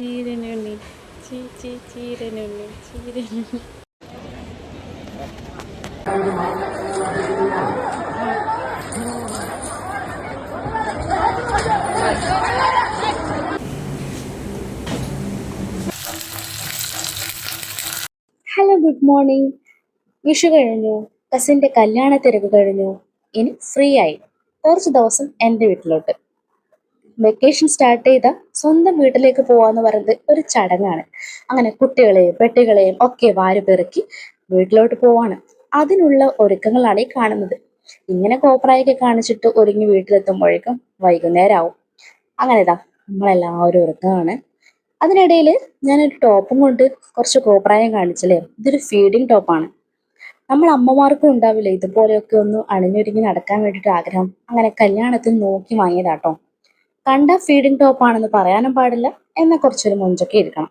ചീരനുണ്ണി. ചീ ചീ Cheeranunni Cheeranunni. Hello good morning Vishu കഴിഞ്ഞു. കസിന്റെ കല്യാണ തിരക്ക് കഴിഞ്ഞു. ഇനി ഫ്രീ ആയി. കുറച്ച് ദിവസം എന്റെ വീട്ടിലോട്ട്. വെക്കേഷൻ സ്റ്റാർട്ട് ചെയ്ത സ്വന്തം വീട്ടിലേക്ക് പോവാന്ന് പറയുന്നത് ഒരു ചടങ്ങാണ്. അങ്ങനെ കുട്ടികളെയും പെട്ടികളെയും ഒക്കെ വാരി പെറുക്കി വീട്ടിലോട്ട് പോവാണ്. അതിനുള്ള ഒരുക്കങ്ങളാണ് ഈ കാണുന്നത്. ഇങ്ങനെ കോപ്രായൊക്കെ കാണിച്ചിട്ട് ഒരുങ്ങി വീട്ടിലെത്തുമ്പോഴേക്കും വൈകുന്നേരം ആവും അങ്ങനെ ഇതാ നമ്മളെല്ലാവരും ഒരുക്കമാണ് അതിനിടയിൽ ഞാനൊരു ടോപ്പും കൊണ്ട് കുറച്ച് കോപ്രായം കാണിച്ചല്ലേ? ഇതൊരു ഫീഡിങ് ടോപ്പാണ് നമ്മൾ അമ്മമാർക്കും ഉണ്ടാവില്ലേ? ഇതുപോലെയൊക്കെ ഒന്ന് അണിഞ്ഞൊരുങ്ങി നടക്കാൻ വേണ്ടിയിട്ട് ആഗ്രഹം. അങ്ങനെ കല്യാണത്തിന് നോക്കി വാങ്ങിയതാട്ടോ. കണ്ട ഫീഡിങ് ടോപ്പ് ആണെന്ന് പറയാനും പാടില്ല. എന്ന കുറച്ചൊരു മുഞ്ചൊക്കെ ഇരിക്കണം.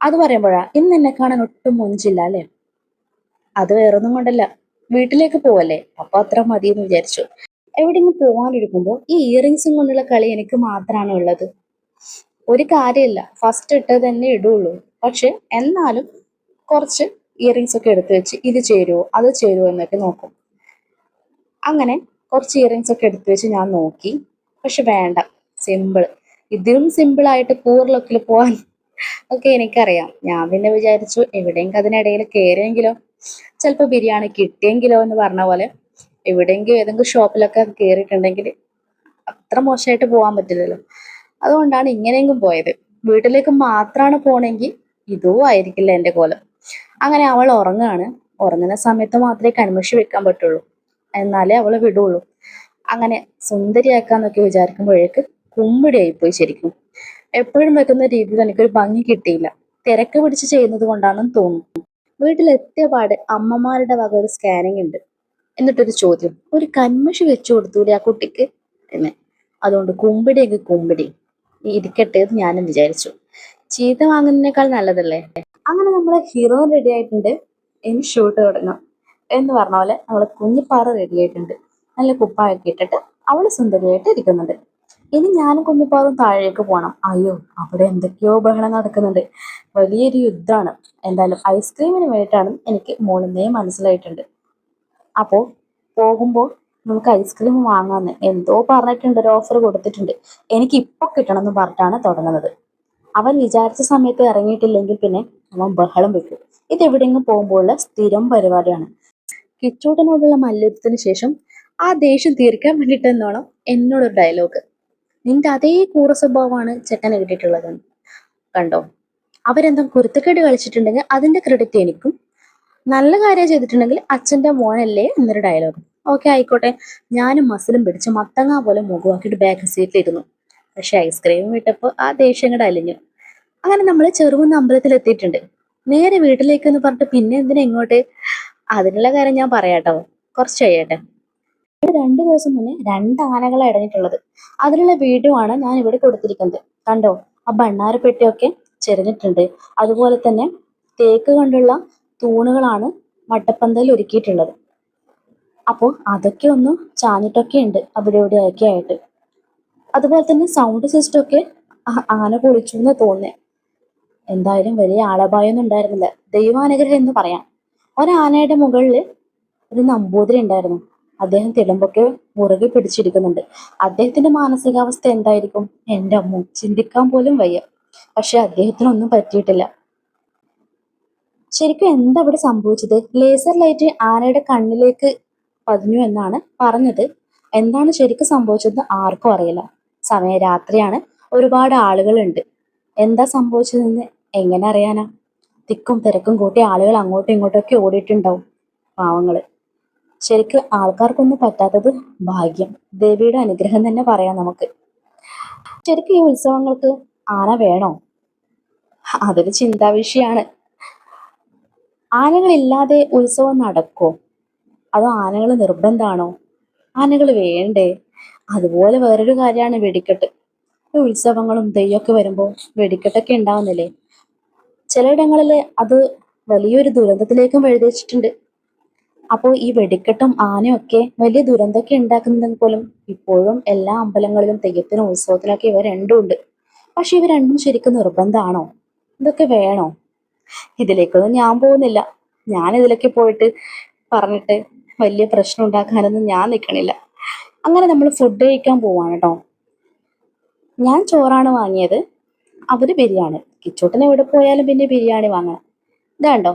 അത് പറയുമ്പോഴാ ഇന്ന് എന്നെ കാണാൻ ഒട്ടും മുഞ്ചില്ല അല്ലേ? അത് വേറൊന്നും കൊണ്ടല്ല. വീട്ടിലേക്ക് പോവല്ലേ? അപ്പൊ അത്ര മതി എന്ന് വിചാരിച്ചു. എവിടെയെങ്കിലും പോകാനിരിക്കുമ്പോൾ ഈ ഇയറിങ്സും കൊണ്ടുള്ള കളി എനിക്ക് മാത്രമാണ് ഉള്ളത്. ഒരു കാര്യമില്ല. ഫസ്റ്റ് ഇട്ടത് തന്നെ ഇടുള്ളൂ. പക്ഷെ എന്നാലും കുറച്ച് ഇയറിങ്സ് ഒക്കെ എടുത്തു വെച്ച് ഇത് ചേരുവോ അത് ചേരുവോ എന്നൊക്കെ നോക്കും. അങ്ങനെ കുറച്ച് ഇയറിങ്സ് ഒക്കെ എടുത്തു വെച്ച് ഞാൻ നോക്കി. പക്ഷെ വേണ്ട. സിമ്പിൾ. ഇതിലും സിമ്പിൾ ആയിട്ട് പൂർ പോവാൻ ഒക്കെ എനിക്കറിയാം. ഞാൻ പിന്നെ വിചാരിച്ചു എവിടെയെങ്കിലും അതിനിടയിൽ കയറിയെങ്കിലോ ചിലപ്പോൾ ബിരിയാണി കിട്ടിയെങ്കിലോ എന്ന് പറഞ്ഞ പോലെ എവിടെയെങ്കിലും ഏതെങ്കിലും ഷോപ്പിലൊക്കെ കയറിയിട്ടുണ്ടെങ്കിൽ അത്ര മോശമായിട്ട് പോകാൻ പറ്റില്ലല്ലോ. അതുകൊണ്ടാണ് ഇങ്ങനെയെങ്കിലും പോയത്. വീട്ടിലേക്ക് മാത്രമാണ് പോണെങ്കിൽ ഇതോ ആയിരിക്കില്ല എന്റെ കോലം. അങ്ങനെ അവൾ ഉറങ്ങുകയാണ് ഉറങ്ങുന്ന സമയത്ത് മാത്രമേ കൺമഷി വെക്കാൻ പറ്റുള്ളൂ. എന്നാലേ അവൾ വിടുള്ളൂ. അങ്ങനെ സുന്ദരിയാക്കാന്നൊക്കെ വിചാരിക്കുമ്പോഴേക്ക് കുമ്മിടിയായിപ്പോയി ശരിക്കും. എപ്പോഴും വെക്കുന്ന രീതിയിൽ എനിക്കൊരു ഭംഗി കിട്ടിയില്ല. തിരക്ക് പിടിച്ച് ചെയ്യുന്നത് കൊണ്ടാണെന്ന് തോന്നുന്നു. വീട്ടിലെത്തിയ പാട് അമ്മമാരുടെ വക ഒരു സ്കാനിങ് ഉണ്ട്. എന്നിട്ടൊരു ചോദ്യം. ഒരു കന്മഷി വെച്ചു കൊടുത്തൂടെ ആ കുട്ടിക്ക്? എന്ന് അതുകൊണ്ട് കുമ്പിടിയൊക്കെ കുമ്പിടി. ഇരിക്കട്ടെ എന്ന് ഞാനും വിചാരിച്ചു. ചീത്ത വാങ്ങുന്നതിനേക്കാൾ നല്ലതല്ലേ? അങ്ങനെ നമ്മളെ ഹീറോ റെഡി ആയിട്ടുണ്ട്. ഇനി ഷൂട്ട് തുടങ്ങാം. എന്ന് പറഞ്ഞ പോലെ നമ്മൾ കുഞ്ഞിപ്പാറ റെഡി ആയിട്ടുണ്ട്. നല്ല കുപ്പായൊക്കെ ഇട്ടിട്ട് അവൾ സുന്ദരിയായിട്ട് ഇരിക്കുന്നുണ്ട്. ഇനി ഞാനും കുഞ്ഞിപ്പാറും താഴേക്ക് പോകണം അയ്യോ അവിടെ എന്തൊക്കെയോ ബഹളം നടക്കുന്നുണ്ട്. വലിയൊരു യുദ്ധമാണ്. എന്തായാലും ഐസ്ക്രീമിന് വേണ്ടിയിട്ടാണ് എനിക്ക് മോളിന്നേ മനസ്സിലായിട്ടുണ്ട്. അപ്പോൾ പോകുമ്പോൾ നമുക്ക് ഐസ്ക്രീം വാങ്ങാന്ന് എന്തോ പറഞ്ഞിട്ടുണ്ട് ഒരു ഓഫർ കൊടുത്തിട്ടുണ്ട്. എനിക്ക് ഇപ്പൊ കിട്ടണം എന്ന് പറഞ്ഞിട്ടാണ് തുടങ്ങുന്നത്. അവൻ വിചാരിച്ച സമയത്ത് ഇറങ്ങിയിട്ടില്ലെങ്കിൽ പിന്നെ അവൻ ബഹളം വെക്കും. ഇത് എവിടെയെങ്കിലും പോകുമ്പോഴുള്ള സ്ഥിരം പരിപാടിയാണ്. കിച്ചൂട്ടനോടുള്ള മല്ലയുദ്ധത്തിന് ശേഷം ആ ദേഷ്യം തീർക്കാൻ വേണ്ടിയിട്ട് എന്നോണം എന്നോടൊരു ഡയലോഗ് നിന്റെ അതേ കൂറ സ്വഭാവമാണ് ചെക്കനെ കിട്ടിയിട്ടുള്ളത്. കണ്ടോ? അവരെന്താ കുരുത്തക്കേട് കളിച്ചിട്ടുണ്ടെങ്കിൽ അതിന്റെ ക്രെഡിറ്റ് എനിക്കും. നല്ല കാര്യം ചെയ്തിട്ടുണ്ടെങ്കിൽ അച്ഛന്റെ മോനല്ലേ എന്നൊരു ഡയലോഗ് ഓക്കെ ആയിക്കോട്ടെ. ഞാനും മസിലും പിടിച്ച് മത്തങ്ങ പോലെ മുഖമാക്കിയിട്ട് ബാക്ക് സീറ്റിലിരുന്നു പക്ഷെ ഐസ്ക്രീം വിട്ടപ്പോൾ ആ ദേഷ്യം കൂടെ അലിഞ്ഞു. അങ്ങനെ നമ്മൾ ചെറുകുന്ന അമ്പലത്തിൽ എത്തിയിട്ടുണ്ട്. നേരെ വീട്ടിലേക്ക് എന്ന് പറഞ്ഞിട്ട് പിന്നെ എന്തിനാ ഇങ്ങോട്ട്? അതിനുള്ള കാര്യം ഞാൻ പറയാട്ടോ. കുറച്ച് കഴിയട്ടെ. ഇവിടെ രണ്ടു ദിവസം മുന്നേ രണ്ട് ആനകളെ ഇടഞ്ഞിട്ടുള്ളത്. അതിനുള്ള വീഡിയോ ആണ് ഞാൻ ഇവിടെ കൊടുത്തിരിക്കുന്നത്. കണ്ടോ? ആ ഭണ്ണാരപ്പെട്ടിയൊക്കെ ചെരിഞ്ഞിട്ടുണ്ട്. അതുപോലെ തന്നെ തേക്ക് കൊണ്ടുള്ള തൂണുകളാണ് മട്ടപ്പന്തയിൽ ഒരുക്കിയിട്ടുള്ളത്. അപ്പോൾ അതൊക്കെ ഒന്ന് ചാഞ്ഞിട്ടൊക്കെ ഉണ്ട് അവിടെ ഇവിടെയൊക്കെ ആയിട്ട്. അതുപോലെ തന്നെ സൗണ്ട് സിസ്റ്റം ഒക്കെ ആന പൊളിച്ചു എന്ന് തോന്നുന്നേ. എന്തായാലും വലിയ ആളപായൊന്നും ഉണ്ടായിരുന്നില്ല. ദൈവാനുഗ്രഹം എന്ന് പറയാം. ഒരാനയുടെ മുകളിൽ ഒരു നമ്പൂതിരി ഉണ്ടായിരുന്നു. അദ്ദേഹം തിളമ്പൊക്കെ മുറുകെ പിടിച്ചിരിക്കുന്നുണ്ട്. അദ്ദേഹത്തിന്റെ മാനസികാവസ്ഥ എന്തായിരിക്കും? എന്റെ അമ്മ ചിന്തിക്കാൻ പോലും വയ്യ. പക്ഷെ അദ്ദേഹത്തിനൊന്നും പറ്റിയിട്ടില്ല. ശരിക്കും എന്താ ഇവിടെ സംഭവിച്ചത്? ലേസർ ലൈറ്റ് ആനയുടെ കണ്ണിലേക്ക് പതിഞ്ഞു എന്നാണ് പറഞ്ഞത്. എന്താണ് ശരിക്കും സംഭവിച്ചതെന്ന് ആർക്കും അറിയില്ല. സമയം രാത്രിയാണ്. ഒരുപാട് ആളുകളുണ്ട്. എന്താ സംഭവിച്ചതെന്ന് എങ്ങനെ അറിയാനാ? തിക്കും തിരക്കും കൂട്ടി ആളുകൾ അങ്ങോട്ടും ഇങ്ങോട്ടും ഒക്കെ ഓടിയിട്ടുണ്ടാവും. പാവങ്ങൾ. ശരിക്കും ആൾക്കാർക്കൊന്നും പറ്റാത്തത് ഭാഗ്യം. ദേവിയുടെ അനുഗ്രഹം തന്നെ പറയാം നമുക്ക്. ശരിക്കും ഈ ഉത്സവങ്ങൾക്ക് ആന വേണോ? അതൊരു ചിന്താ വിഷയാണ്. ആനകളില്ലാതെ ഉത്സവം നടക്കോ? അതോ ആനകൾ നിർബന്ധമാണോ ആനകൾ വേണ്ടേ? അതുപോലെ വേറൊരു കാര്യമാണ് വെടിക്കെട്ട്. ഈ ഉത്സവങ്ങളും തെയ്യൊക്കെ വരുമ്പോൾ വെടിക്കെട്ടൊക്കെ ഉണ്ടാവുന്നില്ലേ? ചിലയിടങ്ങളിൽ അത് വലിയൊരു ദുരന്തത്തിലേക്കും വഴിതെച്ചിട്ടുണ്ട് അപ്പോൾ ഈ വെടിക്കെട്ടും ആനയൊക്കെ വലിയ ദുരന്തമൊക്കെ ഉണ്ടാക്കുന്നതെങ്കിൽ പോലും ഇപ്പോഴും എല്ലാ അമ്പലങ്ങളിലും തെയ്യത്തിനും ഉത്സവത്തിനൊക്കെ ഇവ രണ്ടും ഉണ്ട്. പക്ഷെ ഇവ രണ്ടും ശരിക്കും നിർബന്ധമാണോ ഇതൊക്കെ വേണോ? ഇതിലേക്കൊന്നും ഞാൻ പോകുന്നില്ല. ഞാൻ ഇതിലൊക്കെ പോയിട്ട് പറഞ്ഞിട്ട് വലിയ പ്രശ്നം ഉണ്ടാക്കാനൊന്നും ഞാൻ നിൽക്കണില്ല അങ്ങനെ നമ്മൾ ഫുഡ് കഴിക്കാൻ പോവാണ് കേട്ടോ ഞാൻ ചോറാണ് വാങ്ങിയത്. അവർ ബിരിയാണി. കിച്ചോട്ടിന് എവിടെ പോയാലും പിന്നെ ബിരിയാണി വാങ്ങണം. ഇതാണ്ടോ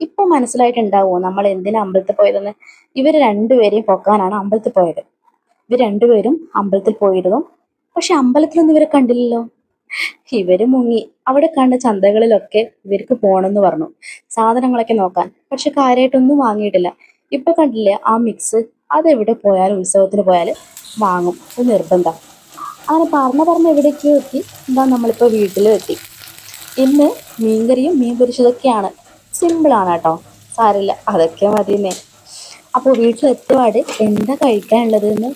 ഇപ്പൊ മനസ്സിലായിട്ടുണ്ടാവോ നമ്മൾ എന്തിനാ അമ്പലത്തിൽ പോയതെന്ന്? ഇവർ രണ്ടുപേരെയും പൊക്കാനാണ് അമ്പലത്തിൽ പോയത്. ഇവർ രണ്ടുപേരും അമ്പലത്തിൽ പോയിരുന്നു പക്ഷെ അമ്പലത്തിലൊന്നും ഇവരെ കണ്ടില്ലല്ലോ. ഇവർ മുങ്ങി. അവിടെ കണ്ട ചന്തകളിലൊക്കെ ഇവർക്ക് പോണെന്ന് പറഞ്ഞു. സാധനങ്ങളൊക്കെ നോക്കാൻ. പക്ഷെ കാര്യമായിട്ടൊന്നും വാങ്ങിയിട്ടില്ല. ഇപ്പൊ കണ്ടില്ലേ ആ മിക്സ് അതെവിടെ പോയാലും ഉത്സവത്തിന് പോയാലും വാങ്ങും. അത് നിർബന്ധം. അങ്ങനെ പറഞ്ഞ പറഞ്ഞ എവിടേക്കോ എത്തി. എന്താ നമ്മളിപ്പോ വീട്ടിലും എത്തി. ഇന്ന് മീൻകറിയും മീൻ പൊരിച്ചതൊക്കെയാണ് സിമ്പിളാണ് കേട്ടോ സാരില്ല അതൊക്കെ മതി മതിയെന്നേ അപ്പോൾ വീട്ടിലെത്തുപാട് എന്താ കഴിക്കാനുള്ളത് എന്ന്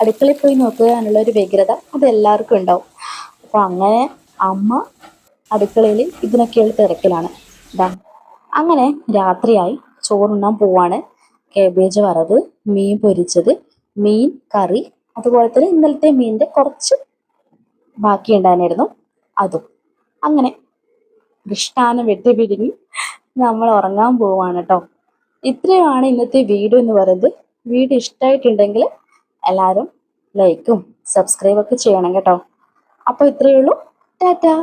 അടുക്കളയിൽ പോയി നോക്കുക ഒരു വ്യഗ്രത അത് എല്ലാവർക്കും ഉണ്ടാവും. അപ്പോൾ അങ്ങനെ അമ്മ അടുക്കളയിൽ ഇതിനൊക്കെയുള്ള തിരക്കിലാണ്. ഇതാ അങ്ങനെ രാത്രിയായി. ചോറുണ്ണാൻ പോവാണ്. കേബേജ് വറവ് മീൻ പൊരിച്ചത് മീൻ കറി അതുപോലെ തന്നെ ഇന്നലത്തെ മീനിന്റെ കുറച്ച് ബാക്കി ഉണ്ടായിരുന്നു അതും. അങ്ങനെ കൃഷ്ണാനം വെട്ടി പിരിഞ്ഞ് നമ്മൾ ഉറങ്ങാൻ പോവാണ് കേട്ടോ. ഇത്രയുമാണ് ഇന്നത്തെ വീഡിയോ എന്ന് പറയുന്നത്. വീഡിയോ ഇഷ്ടമായിട്ടുണ്ടെങ്കിൽ എല്ലാവരും ലൈക്കും സബ്സ്ക്രൈബൊക്കെ ചെയ്യണം കേട്ടോ. അപ്പോൾ ഇത്രയേ ഉള്ളൂ. ടാറ്റാ.